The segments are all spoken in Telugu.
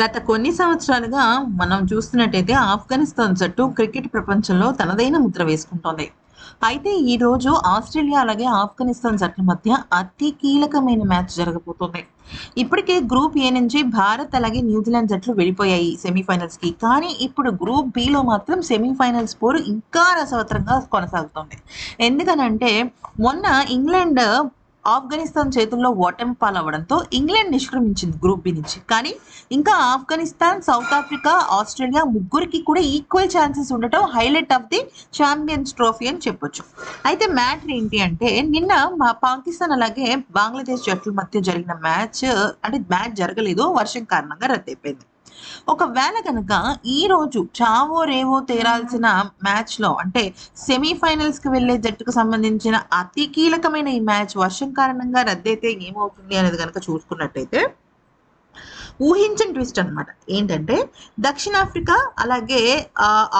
గత కొన్ని సంవత్సరాలుగా మనం చూస్తున్నట్టయితే ఆఫ్ఘనిస్తాన్ జట్టు క్రికెట్ ప్రపంచంలో తనదైన ముద్ర వేసుకుంటోంది. అయితే ఈ రోజు ఆస్ట్రేలియా అలాగే ఆఫ్ఘనిస్తాన్ జట్ల మధ్య అతి కీలకమైన మ్యాచ్ జరగబోతోంది. ఇప్పటికే గ్రూప్ ఏ నుంచి భారత్ అలాగే న్యూజిలాండ్ జట్లు వెళ్ళిపోయాయి సెమీఫైనల్స్కి కానీ ఇప్పుడు గ్రూప్ బిలో మాత్రం సెమీఫైనల్స్ పోరు ఇంకా రసవత్రంగా కొనసాగుతోంది. ఎందుకనంటే మొన్న ఇంగ్లాండ్ ఆఫ్ఘనిస్తాన్ చేతుల్లో ఓటమి పాలవడంతో ఇంగ్లాండ్ నిష్క్రమించింది గ్రూప్ బి నుంచి. కానీ ఇంకా ఆఫ్ఘనిస్తాన్ సౌత్ ఆఫ్రికా ఆస్ట్రేలియా ముగ్గురికి కూడా ఈక్వల్ ఛాన్సెస్ ఉండటం highlight of the Champions Trophy అని చెప్పొచ్చు. అయితే మ్యాటర్ ఏంటి అంటే నిన్న మా పాకిస్తాన్ అలాగే బంగ్లాదేశ్ జట్ల మధ్య జరిగిన మ్యాచ్ అంటే మ్యాచ్ జరగలేదు వర్షం కారణంగా రద్దయిపోయింది. ఒకవేళ కనుక ఈ రోజు చావో రేవో తేరాల్సిన మ్యాచ్లో అంటే సెమీఫైనల్స్కి కి జట్టుకు సంబంధించిన అతి కీలకమైన ఈ మ్యాచ్ వర్షం కారణంగా రద్దయితే ఏమవుతుంది అనేది కనుక చూసుకున్నట్టయితే ఊహించని ట్విస్ట్ అన్నమాట. ఏంటంటే దక్షిణాఫ్రికా అలాగే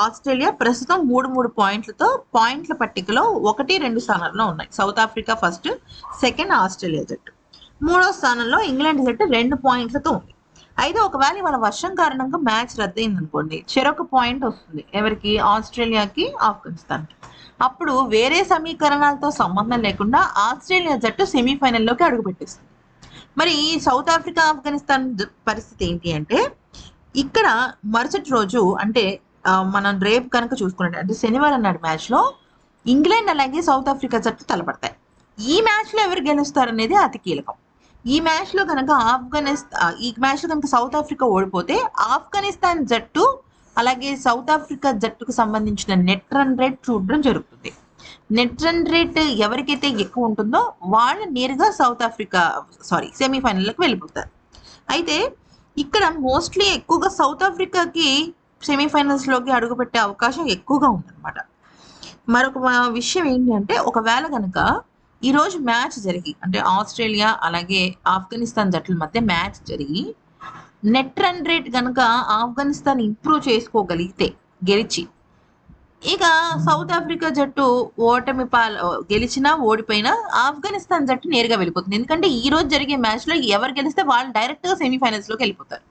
ఆస్ట్రేలియా ప్రస్తుతం మూడు మూడు పాయింట్లతో పాయింట్ల పట్టికలో ఒకటి రెండు స్థానాల్లో ఉన్నాయి. South Africa first second Australia జట్టు. మూడో స్థానంలో ఇంగ్లాండ్ జట్టు రెండు పాయింట్లతో ఉంది. అయితే ఒకవేళ ఇవాళ వర్షం కారణంగా మ్యాచ్ రద్దయింది అనుకోండి చెరొక పాయింట్ వస్తుంది. ఎవరికి? ఆస్ట్రేలియాకి ఆఫ్ఘనిస్తాన్ అప్పుడు వేరే సమీకరణాలతో సంబంధం లేకుండా ఆస్ట్రేలియా జట్టు సెమీఫైనల్లోకి అడుగుపెట్టేస్తుంది. మరి ఈ సౌత్ ఆఫ్రికా ఆఫ్ఘనిస్తాన్ పరిస్థితి ఏంటి అంటే ఇక్కడ మరుసటి రోజు అంటే మనం రేపు కనుక చూసుకున్నట్టు అంటే శనివారం నాడు మ్యాచ్లో ఇంగ్లాండ్ అలాగే సౌత్ ఆఫ్రికా జట్టు తలపడతాయి. ఈ మ్యాచ్లో ఎవరు గెలుస్తారనేది అతి కీలకం. ఈ మ్యాచ్లో కనుక ఆఫ్ఘనిస్తాన్ ఈ మ్యాచ్లో కనుక సౌత్ ఆఫ్రికా ఓడిపోతే ఆఫ్ఘనిస్తాన్ జట్టు అలాగే సౌత్ ఆఫ్రికా జట్టుకు సంబంధించిన నెట్ రన్ రేట్ చూడడం జరుగుతుంది. నెట్ రన్ రేట్ ఎవరికైతే ఎక్కువ ఉంటుందో వాళ్ళు నేరుగా సౌత్ ఆఫ్రికా సారీ సెమీఫైనల్కి వెళ్ళిపోతారు. అయితే ఇక్కడ మోస్ట్లీ ఎక్కువగా సౌత్ ఆఫ్రికాకి సెమీఫైనల్స్లోకి అడుగుపెట్టే అవకాశం ఎక్కువగా ఉందన్నమాట. మరొక విషయం ఏంటంటే ఒకవేళ కనుక ఈరోజు మ్యాచ్ జరిగి అంటే ఆస్ట్రేలియా అలాగే ఆఫ్ఘనిస్తాన్ జట్ల మధ్య మ్యాచ్ జరిగి నెట్ రన్ రేట్ కనుక ఆఫ్ఘనిస్తాన్ ఇంప్రూవ్ చేసుకోగలిగితే గెలిచి ఇక సౌత్ ఆఫ్రికా జట్టు ఓటమి పాల గెలిచినా ఓడిపోయినా ఆఫ్ఘనిస్తాన్ జట్టు నేరుగా వెళ్ళిపోతుంది. ఎందుకంటే ఈ రోజు జరిగే మ్యాచ్లో ఎవరు గెలిస్తే వాళ్ళు డైరెక్ట్గా వెళ్ళిపోతారు.